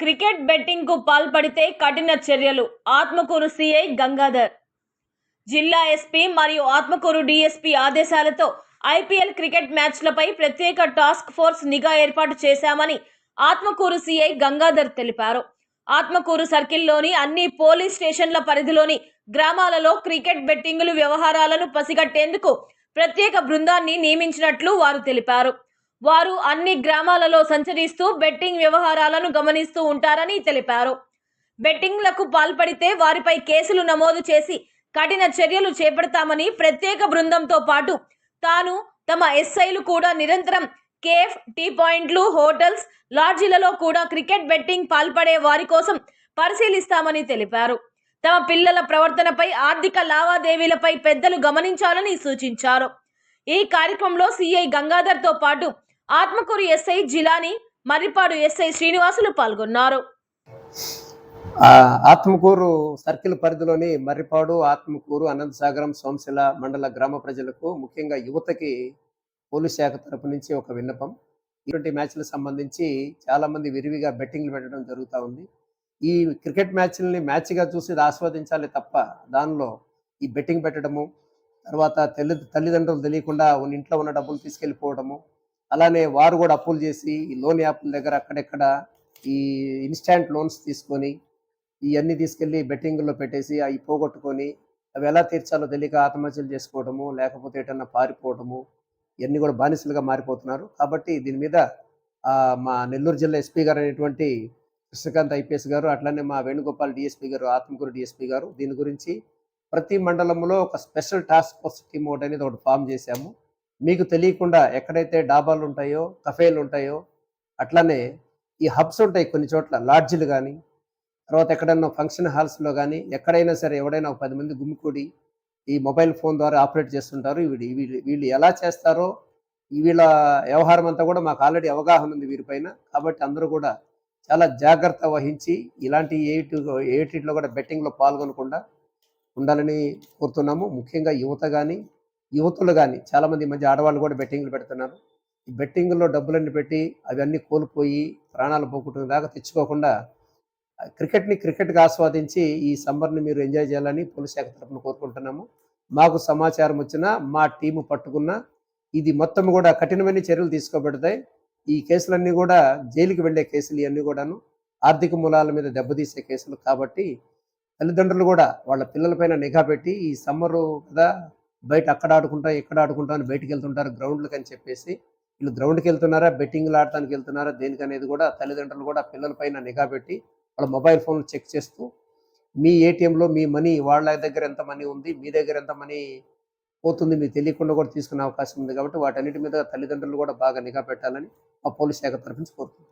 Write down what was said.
Cricket బెట్టింగ్కు పాల్పడితే కఠిన చర్యలు. ఆత్మకూరు సిఐ గంగాధర్. జిల్లా ఎస్పీ మరియు ఆత్మకూరు డీఎస్పీ ఆదేశాలతో ఐపీఎల్ క్రికెట్ మ్యాచ్లపై ప్రత్యేక టాస్క్ ఫోర్స్ నిఘా ఏర్పాటు చేశామని ఆత్మకూరు సిఐ గంగాధర్ తెలిపారు. ఆత్మకూరు సర్కిల్లోని అన్ని పోలీస్ స్టేషన్ల పరిధిలోని గ్రామాలలో క్రికెట్ బెట్టింగులు వ్యవహారాలను పసిగట్టేందుకు ప్రత్యేక బృందాన్ని నియమించినట్లు వారు తెలిపారు. వారు అన్ని గ్రామాలలో సంచరిస్తూ బెట్టింగ్ వ్యవహారాలను గమనిస్తూ ఉంటారని తెలిపారు. బెట్టింగ్లకు పాల్పడితే వారిపై కేసులు నమోదు చేసి కఠిన చర్యలు చేపడతామని ప్రత్యేక బృందంతో పాటు తాను తమ ఎస్ఐలు కూడా నిరంతరం కేఫ్ టీ పాయింట్లు హోటల్స్ లాడ్జీలలో కూడా క్రికెట్ బెట్టింగ్ పాల్పడే వారి కోసం పరిశీలిస్తామని తెలిపారు. తమ పిల్లల ప్రవర్తనపై ఆర్థిక లావాదేవీలపై పెద్దలు గమనించాలని సూచించారు. ఈ కార్యక్రమంలో సిఐ గంగాధర్తో పాటు ఆత్మకూరు ఎస్ఐ జిలాని మర్రిపాడు ఎస్ఐ శ్రీనివాసులు పాల్గొన్నారు. ఆత్మకూరు సర్కిల్ పరిధిలోని మర్రిపాడు ఆత్మకూరు అనంతసాగరం సోమశిల మండల గ్రామ ప్రజలకు ముఖ్యంగా యువతకి పోలీస్ శాఖ తరపు నుంచి ఒక విన్నపం. ఇటువంటి మ్యాచ్లకు సంబంధించి చాలామంది విరివిగా బెట్టింగ్లు పెట్టడం జరుగుతూ ఉంది. ఈ క్రికెట్ మ్యాచ్లని మ్యాచ్గా చూసి ఆస్వాదించాలి తప్ప దానిలో ఈ బెట్టింగ్ పెట్టడము తర్వాత తల్లి తల్లిదండ్రులు తెలియకుండా ఇంట్లో ఉన్న డబ్బులు తీసుకెళ్ళిపోవడము అలానే వారు కూడా అప్పులు చేసి ఈ లోన్ యాప్ల దగ్గర అక్కడెక్కడ ఈ ఇన్స్టాంట్ లోన్స్ తీసుకొని ఇవన్నీ తీసుకెళ్ళి బెట్టింగ్లో పెట్టేసి అవి పోగొట్టుకొని అవి ఎలా తీర్చాలో తెలియక ఆత్మహత్యలు చేసుకోవడము లేకపోతే ఏటన్నా పారిపోవడము ఇవన్నీ కూడా బానిసలుగా మారిపోతున్నారు. కాబట్టి దీని మీద మా నెల్లూరు జిల్లా ఎస్పీ గారు అనేటువంటి కృష్ణకాంత్ ఐపీఎస్ గారు అట్లానే మా వేణుగోపాల్ డిఎస్పీ గారు ఆత్మకూరు డిఎస్పీ గారు దీని గురించి ప్రతి మండలంలో ఒక స్పెషల్ టాస్క్ ఫోర్స్ టీమ్ ఒకటి అనేది ఒకటి ఫామ్ చేశాము. మీకు తెలియకుండా ఎక్కడైతే డాబాలు ఉంటాయో కఫేలు ఉంటాయో అట్లానే ఈ హబ్స్ ఉంటాయి కొన్ని చోట్ల లాడ్జిలు కానీ తర్వాత ఎక్కడైనా ఫంక్షన్ హాల్స్లో కానీ ఎక్కడైనా సరే ఎవడైనా ఒక పది మంది గుమ్మికూడి ఈ మొబైల్ ఫోన్ ద్వారా ఆపరేట్ చేస్తుంటారు. వీళ్ళు వీళ్ళు వీళ్ళు ఎలా చేస్తారో వీళ్ళ వ్యవహారం అంతా కూడా మాకు ఆల్రెడీ అవగాహన ఉంది వీరిపైన కాబట్టి అందరూ కూడా చాలా జాగ్రత్త వహించి ఇలాంటి ఏటి ఏటిలో కూడా బెట్టింగ్లో పాల్గొనకుండా ఉండాలని కోరుతున్నాము. ముఖ్యంగా యువత కానీ యువతులు కానీ చాలామంది ఈ మధ్య ఆడవాళ్ళు కూడా బెట్టింగ్లు పెడుతున్నారు. ఈ బెట్టింగ్లో డబ్బులన్నీ పెట్టి అవన్నీ కోల్పోయి ప్రాణాలు పోగొట్టుకునే దాకా తెచ్చుకోకుండా క్రికెట్ని క్రికెట్గా ఆస్వాదించి ఈ సమ్మర్ని మీరు ఎంజాయ్ చేయాలని పోలీస్ శాఖ తరఫున కోరుకుంటున్నాము. మాకు సమాచారం వచ్చినా మా టీము పట్టుకున్నా ఇది మొత్తం కూడా కఠినమైన చర్యలు తీసుకోబడతాయి. ఈ కేసులన్నీ కూడా జైలుకి వెళ్ళే కేసులు ఇవన్నీ కూడాను ఆర్థిక మూలాల మీద దెబ్బతీసే కేసులు కాబట్టి తల్లిదండ్రులు కూడా వాళ్ళ పిల్లలపైన నిఘా పెట్టి ఈ సమ్మరు కదా బయట అక్కడ ఆడుకుంటా ఇక్కడ ఆడుకుంటా అని బయటకు వెళ్తుంటారు గ్రౌండ్లకు అని చెప్పేసి. వీళ్ళు గ్రౌండ్కి వెళ్తున్నారా బెట్టింగ్లు ఆడటానికి వెళ్తున్నారా దేనికనేది కూడా తల్లిదండ్రులు కూడా పిల్లలపైన నిఘా పెట్టి వాళ్ళ మొబైల్ ఫోన్లు చెక్ చేస్తూ మీ ఏటీఎంలో మీ మనీ వాళ్ళ దగ్గర ఎంత మనీ ఉంది మీ దగ్గర ఎంత మనీ పోతుంది మీకు తెలియకుండా కూడా తీసుకునే అవకాశం ఉంది కాబట్టి వాటన్నిటి మీద తల్లిదండ్రులు కూడా బాగా నిఘా పెట్టాలని మా పోలీస్ శాఖ తరఫు నుంచి కోరుతుంది